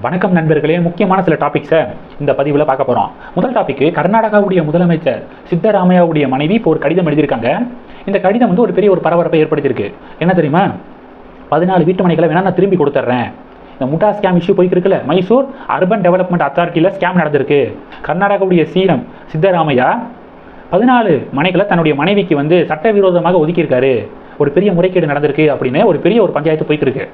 வணக்கம் நண்பர்களே முக்கியமான சில டாபிக்ஸை இந்த பதிவில் பார்க்க போகிறோம் முதல் டாபிக் கர்நாடகாவுடைய முதலமைச்சர் சித்தராமையாவுடைய மனைவி இப்போ ஒரு கடிதம் எழுதியிருக்காங்க. இந்த கடிதம் வந்து ஒரு பெரிய ஒரு பரபரப்பை ஏற்படுத்தியிருக்கு. என்ன தெரியுமா? பதினாலு வீட்டு மனைகளை வேணா நான் திரும்பி கொடுத்துட்றேன். இந்த முட்டா ஸ்கேம் இஷ்யூ போய்க்கிருக்குல்ல மைசூர் அர்பன் டெவலப்மெண்ட் அத்தாரிட்டியில் ஸ்கேம் நடந்திருக்கு. கர்நாடகாவுடைய சீரம் சித்தராமையா பதினாலு மனைகளை தன்னுடைய மனைவிக்கு வந்து சட்டவிரோதமாக ஒதுக்கியிருக்காரு. ஒரு பெரிய முறைகேடு நடந்திருக்கு அப்படின்னு ஒரு பெரிய ஒரு பஞ்சாயத்து போய்க்கிருக்கு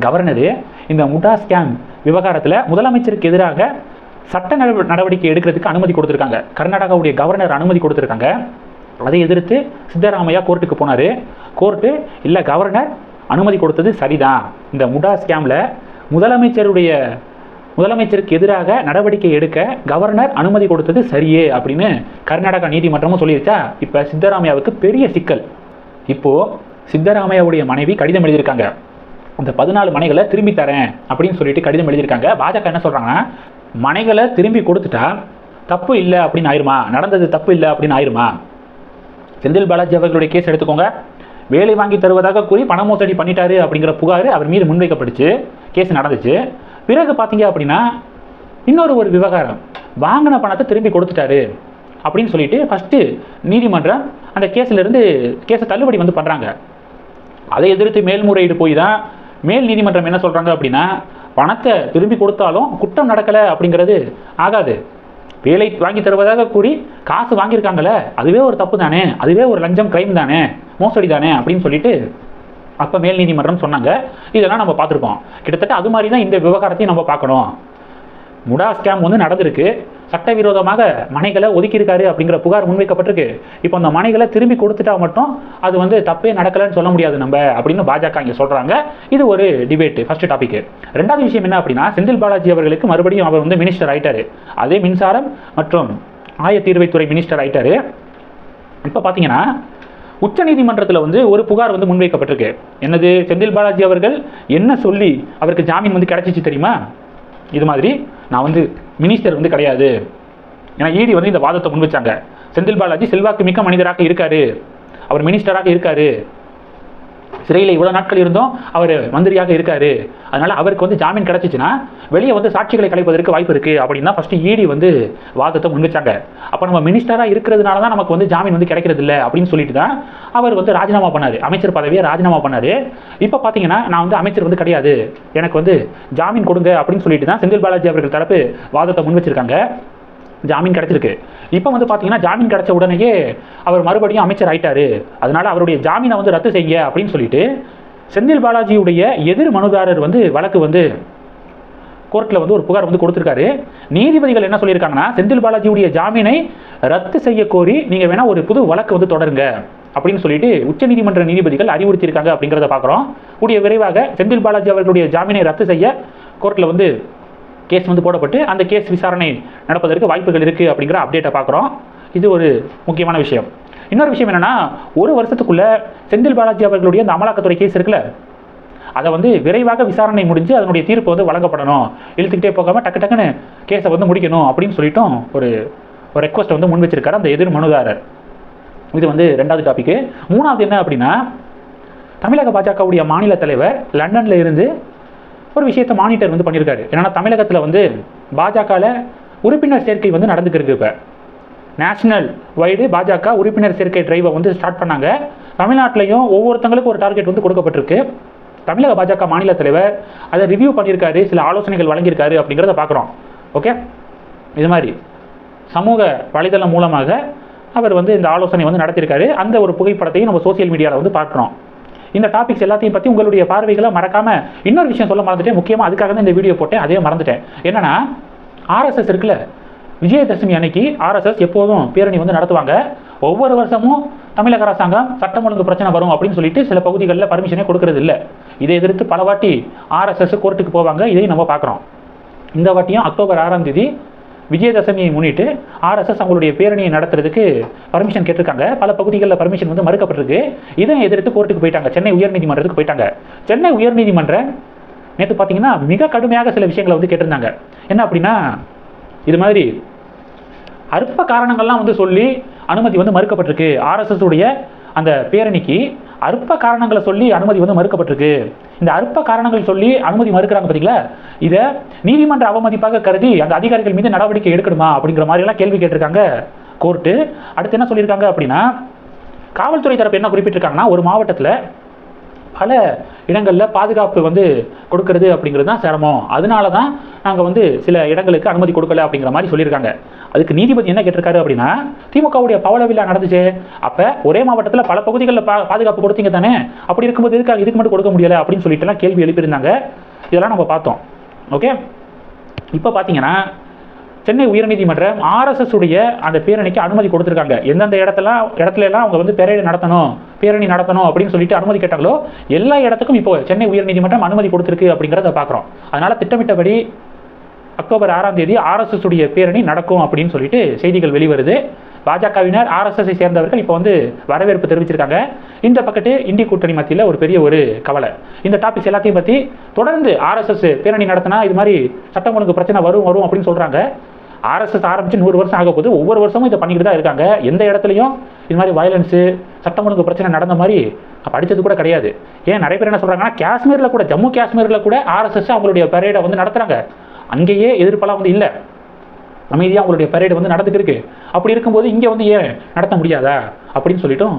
கவர்னரு இந்த முட்டா ஸ்கேம் விவகாரத்தில் முதலமைச்சருக்கு எதிராக சட்ட நடவ- நடவடிக்கை எடுக்கிறதுக்கு அனுமதி கொடுத்துருக்காங்க. கர்நாடகாவுடைய கவர்னர் அனுமதி கொடுத்துருக்காங்க. அதை எதிர்த்து சித்தராமையா கோர்ட்டுக்கு போனார். கோர்ட்டு இல்லை கவர்னர் அனுமதி கொடுத்தது சரிதான் இந்த முடா ஸ்கேமில் முதலமைச்சருடைய முதலமைச்சருக்கு எதிராக நடவடிக்கை எடுக்க கவர்னர் அனுமதி கொடுத்தது சரியே அப்படின்னு கர்நாடகா நீதிமன்றமும் சொல்லிருச்சா? இப்போ சித்தராமையாவுக்கு பெரிய சிக்கல். இப்போது சித்தராமையாவுடைய மனைவி கடிதம் எழுதியிருக்காங்க. அந்த பதினாலு மனைகளை திரும்பி தரேன் அப்படின்னு சொல்லிட்டு கடிதம் எழுதியிருக்காங்க. பாஜக என்ன சொல்கிறாங்கன்னா மனைகளை திரும்பி கொடுத்துட்டா தப்பு இல்லை அப்படின்னு ஆயிருமா? நடந்தது தப்பு இல்லை அப்படின்னு ஆயிருமா? செந்தில் பாலாஜி அவர்களுடைய கேஸ் எடுத்துக்கோங்க. வேலை வாங்கி தருவதாக கூறி பண மோசடி பண்ணிட்டாரு அப்படிங்கிற புகார் அவர் மீது முன்வைக்கப்பட்டுச்சு. கேஸ் நடந்துச்சு. பிறகு பார்த்தீங்க அப்படின்னா இன்னொரு ஒரு விவகாரம். வாங்கின பணத்தை திரும்பி கொடுத்துட்டாரு அப்படின்னு சொல்லிட்டு ஃபஸ்ட்டு நீதிமன்றம் அந்த கேஸ்ல இருந்து கேஸை தள்ளுபடி வந்து பண்ணுறாங்க அதை எதிர்த்து மேல்முறையீடு போய் தான் மேல் நீதிமன்றம் என்ன சொல்கிறாங்க அப்படின்னா பணத்தை திரும்பி கொடுத்தாலும் குற்றம் நடக்கலை அப்படிங்கிறது ஆகாது. வேலை வாங்கி தருவதாக கூறி காசு வாங்கியிருக்காங்களே அதுவே ஒரு தப்பு தானே அதுவே ஒரு லஞ்சம் கிரைம் தானே மோசடி தானே அப்படின்னு சொல்லிட்டு அப்போ மேல் நீதிமன்றம் சொன்னாங்க. இதெல்லாம் நம்ம பார்த்துருப்போம். கிட்டத்தட்ட அது மாதிரி தான் இந்த விவகாரத்தையும் நம்ம பார்க்கணும். முடா ஸ்கேம் வந்து நடந்திருக்கு. சட்டவிரோதமாக மனைகளை ஒதுக்கியிருக்காரு அப்படிங்கிற புகார் முன்வைக்கப்பட்டிருக்கு. இப்போ அந்த மனைகளை திரும்பி கொடுத்துட்டா மட்டும் அது வந்து தப்பே நடக்கலைன்னு சொல்ல முடியாது நம்ம அப்படின்னு பாஜக இங்கே சொல்கிறாங்க இது ஒரு டிபேட் ஃபர்ஸ்ட் டாபிக் ரெண்டாவது விஷயம் என்ன அப்படின்னா செந்தில் பாலாஜி அவர்களுக்கு மறுபடியும் அவர் வந்து மினிஸ்டர் ஆயிட்டாரு. அதே மின்சாரம் மற்றும் ஆயத்தீர்வைத்துறை மினிஸ்டர் ஆயிட்டாரு. இப்போ பார்த்தீங்கன்னா உச்சநீதிமன்றத்தில் வந்து ஒரு புகார் வந்து முன்வைக்கப்பட்டிருக்கு. என்னது செந்தில் பாலாஜி அவர்கள் என்ன சொல்லி அவருக்கு ஜாமீன் வந்து கிடைச்சிச்சு தெரியுமா? இது மாதிரி நான் வந்து மினிஸ்டர் வந்து கிடையாது. ஏன்னா ஈடி வந்து இந்த வாதத்தை முன்வச்சாங்க. செந்தில் பாலாஜி செல்வாக்கு மிக்க மனிதராக இருக்காரு. அவர் மினிஸ்டராக இருக்காரு. சிறையில் இவ்வளோ நாட்கள் இருந்தும் அவர் மந்திரியாக இருக்காரு. அதனால அவருக்கு வந்து ஜாமீன் கிடைச்சிச்சுன்னா வெளியே வந்து சாட்சிகளை கலைப்பதற்கு வாய்ப்பு இருக்குது அப்படின்னா ஃபஸ்ட்டு ஈடி வந்து வாதத்தை முன்வச்சாங்க. அப்போ நம்ம மினிஸ்டராக இருக்கிறதுனால தான் நமக்கு வந்து ஜாமீன் வந்து கிடைக்கிறது இல்லை அப்படின்னு சொல்லிட்டு தான் அவர் வந்து ராஜினாமா பண்ணாரு. அமைச்சர் பதவியை ராஜினாமா பண்ணார். இப்போ பார்த்தீங்கன்னா நான் வந்து அமைச்சர் வந்து கிடையாது. எனக்கு வந்து ஜாமீன் கொடுங்க அப்படின்னு சொல்லிட்டு தான் செந்தில் பாலாஜி அவர்கள் தரப்பு வாதத்தை முன் வச்சிருக்காங்க ஜாமீன் கிடைச்சிருக்கு. இப்போ வந்து பார்த்தீங்கன்னா ஜாமீன் கிடைச்ச உடனேயே அவர் மறுபடியும் அமைச்சர் ஆயிட்டாரு. அதனால் அவருடைய ஜாமீனை வந்து ரத்து செய்ய அப்படின்னு சொல்லிட்டு செந்தில் பாலாஜியுடைய எதிர் மனுதாரர் வந்து வழக்கு வந்து கோர்ட்டில் வந்து ஒரு புகார் வந்து கொடுத்துருக்காரு. நீதிபதிகள் என்ன சொல்லியிருக்காங்கன்னா செந்தில் பாலாஜியுடைய ஜாமீனை ரத்து செய்ய கோரி நீங்கள் வேணால் ஒரு புது வழக்கு வந்து தொடருங்க அப்படின்னு சொல்லிட்டு உச்சநீதிமன்ற நீதிபதிகள் அறிவுறுத்தியிருக்காங்க அப்படிங்கிறத பார்க்குறோம் கூடிய விரைவாக செந்தில் பாலாஜி அவர்களுடைய ஜாமீனை ரத்து செய்ய கோர்ட்டில் வந்து கேஸ் வந்து போடப்பட்டு அந்த கேஸ் விசாரணை நடப்பதற்கு வாய்ப்புகள் இருக்குது அப்படிங்கிற அப்டேட்டை பார்க்குறோம். இது ஒரு முக்கியமான விஷயம். இன்னொரு விஷயம் என்னென்னா ஒரு வருஷத்துக்குள்ளே செந்தில் பாலாஜி அவர்களுடைய அந்த அமலாக்கத்துறை கேஸ் இருக்குல்ல? அதை வந்து விரைவாக விசாரணை முடிஞ்சு அதனுடைய தீர்ப்பு வந்து வழங்கப்படணும். இழுத்துக்கிட்டே போகாமல் டக்கு டக்குன்னு கேஸை வந்து முடிக்கணும் அப்படின்னு சொல்லிட்டும் ஒரு ஒரு ரெக்வஸ்ட் வந்து முன் வச்சிருக்காரு அந்த எதிர் மனுதாரர். இது வந்து ரெண்டாவது டாபிக் மூணாவது என்ன அப்படின்னா தமிழக பாஜகவுடைய மாநில தலைவர் லண்டனில் இருந்து ஒரு விஷயத்தை மானிட்டர் வந்து பண்ணியிருக்காரு என்னென்னா தமிழகத்தில் வந்து பாஜகவில் உறுப்பினர் சேர்க்கை வந்து நடந்துக்கிருக்கு இப்போ. நேஷனல் வைடு பாஜக உறுப்பினர் சேர்க்கை டிரைவை வந்து ஸ்டார்ட் பண்ணாங்க. தமிழ்நாட்டிலையும் ஒவ்வொருத்தங்களுக்கும் ஒரு டார்கெட் வந்து கொடுக்கப்பட்டிருக்கு. தமிழக பாஜக மாநில தலைவர் அதை ரிவ்யூ பண்ணியிருக்காரு சில ஆலோசனைகள் வழங்கியிருக்காரு அப்படிங்கிறத பார்க்குறோம் ஓகே இது மாதிரி. சமூக வலைதளம் மூலமாக அவர் வந்து இந்த ஆலோசனை வந்து நடத்தியிருக்காரு அந்த ஒரு புகைப்படத்தையும் நம்ம சோஷியல் மீடியாவில் வந்து பார்க்குறோம். இந்த டாபிக்ஸ் எல்லாத்தையும் பற்றி உங்களுடைய பார்வைகளை மறக்காமல் இன்னொரு விஷயம் சொல்ல மறந்துட்டேன். முக்கியமாக அதுக்காக தான் இந்த வீடியோ போட்டேன். அதே மறந்துட்டேன். என்னன்னா ஆர்எஸ்எஸ் இருக்குல்ல விஜயதசமி அன்னைக்கு ஆர்எஸ்எஸ் எப்போதும் பேரணி வந்து நடத்துவாங்க. ஒவ்வொரு வருஷமும் தமிழக அரசாங்கம் சட்டம் ஒழுங்கு பிரச்சனை வரும் அப்படின்னு சொல்லிட்டு சில பகுதிகளில் பர்மிஷனே கொடுக்கறது இல்லை. இதை எதிர்த்து பல வாட்டி ஆர்எஸ்எஸ் கோர்ட்டுக்கு போவாங்க. இதையும் நம்ம பார்க்குறோம். இந்த வாட்டியும் அக்டோபர் ஆறாம் தேதி விஜயதசமியை முன்னிட்டு ஆர்எஸ்எஸ் அவங்களுடைய பேரணியை நடத்துறதுக்கு பர்மிஷன் கேட்டிருக்காங்க. பல பகுதிகளில் பர்மிஷன் வந்து மறுக்கப்பட்டிருக்கு. இதை எதிர்த்து கோர்ட்டுக்கு போயிட்டாங்க. சென்னை உயர்நீதிமன்றத்துக்கு போயிட்டாங்க. சென்னை உயர்நீதிமன்றம் நேற்று பார்த்தீங்கன்னா மிக கடுமையாக சில விஷயங்களை வந்து கேட்டிருந்தாங்க. என்ன அப்படின்னா இது மாதிரி அற்ப காரணங்கள்லாம் வந்து சொல்லி அனுமதி வந்து மறுக்கப்பட்டிருக்கு. ஆர்எஸ்எஸ் உடைய அந்த பேரணிக்கு அற்ப காரணங்களை சொல்லி அனுமதி வந்து மறுக்கப்பட்டிருக்கு. இந்த அற்ப காரணங்கள் சொல்லி அனுமதி மறுக்கிறாங்க பார்த்தீங்களா இதை நீதிமன்ற அவமதிப்பாக கருதி அந்த அதிகாரிகள் மீது நடவடிக்கை எடுக்கணுமா அப்படிங்கிற மாதிரிலாம் கேள்வி கேட்டிருக்காங்க கோர்ட்டு அடுத்து என்ன சொல்லியிருக்காங்க அப்படின்னா காவல்துறை தரப்பு என்ன குறிப்பிட்டிருக்காங்கன்னா ஒரு மாவட்டத்தில் பல இடங்களில் பாதுகாப்பு வந்து கொடுக்கறது அப்படிங்கிறது தான் சிரமம். அதனால தான் நாங்கள் வந்து சில இடங்களுக்கு அனுமதி கொடுக்கல அப்படிங்கிற மாதிரி சொல்லியிருக்காங்க. அதுக்கு நீதிபதி என்ன கேட்டிருக்காரு அப்படின்னா திமுகவுடைய பவள விழா நடந்துச்சு. அப்போ ஒரே மாவட்டத்தில் பல பகுதிகளில் பா பாதுகாப்பு கொடுத்தீங்க தானே. அப்படி இருக்கும்போது இதுக்கு இதுக்கு மட்டும் கொடுக்க முடியலை அப்படின்னு சொல்லிட்டுலாம் கேள்வி எழுப்பியிருந்தாங்க. இதெல்லாம் நம்ம பார்த்தோம். ஓகே? இப்போ பார்த்தீங்கன்னா சென்னை உயர்நீதிமன்றம் ஆர்எஸ்எஸ் உடைய அந்த பேரணிக்கு அனுமதி கொடுத்துருக்காங்க. எந்தெந்த இடத்துலாம் இடத்துல எல்லாம் அவங்க வந்து பேரணி நடத்தணும் பேரணி நடத்தணும் அப்படின்னு சொல்லிட்டு அனுமதி கேட்டாங்களோ எல்லா இடத்துக்கும் இப்போ சென்னை உயர்நீதிமன்றம் அனுமதி கொடுத்துருக்கு அப்படிங்கிறத பார்க்குறோம் அதனால திட்டமிட்டபடி அக்டோபர் ஆறாம் தேதி ஆர்எஸ்எஸ் உடைய பேரணி நடக்கும் அப்படின்னு சொல்லிட்டு செய்திகள் வெளிவருது. பாஜகவினர் ஆர்எஸ்எஸ்ஐ சேர்ந்தவர்கள் இப்போ வந்து வரவேற்பு தெரிவிச்சிருக்காங்க. இந்த பக்கத்து இந்தி கூட்டணி மத்தியில் ஒரு பெரிய ஒரு கவலை. இந்த டாபிக்ஸ் எல்லாத்தையும் பற்றி தொடர்ந்து ஆர்எஸ்எஸ் பேரணி நடத்தினா இது மாதிரி சட்டம் ஒழுங்கு பிரச்சனை வரும் வரும் அப்படின்னு சொல்கிறாங்க ஆர்எஸ்எஸ் ஆரம்பித்து நூறு வருஷம் ஆக போது ஒவ்வொரு வருஷமும் இதை பண்ணிக்கிட்டு தான் இருக்காங்க. எந்த இடத்துலையும் இது மாதிரி வயலன்ஸு சட்டம் ஒழுங்கு பிரச்சனை நடந்த மாதிரி படித்தது கூட கிடையாது. ஏன்? நிறைய பேர் என்ன சொல்கிறாங்கன்னா காஷ்மீரில் கூட ஜம்மு காஷ்மீரில் கூட ஆர்எஸ்எஸ் அவங்களுடைய பரேடை வந்து நடத்துகிறாங்க அங்கேயே எதிர்ப்பெல்லாம் வந்து இல்லை. அமைதியாக அவங்களுடைய பரேடு வந்து நடந்துட்டு இருக்கு. அப்படி இருக்கும்போது இங்கே வந்து ஏன் நடத்த முடியாதா? அப்படின்னு சொல்லிட்டும்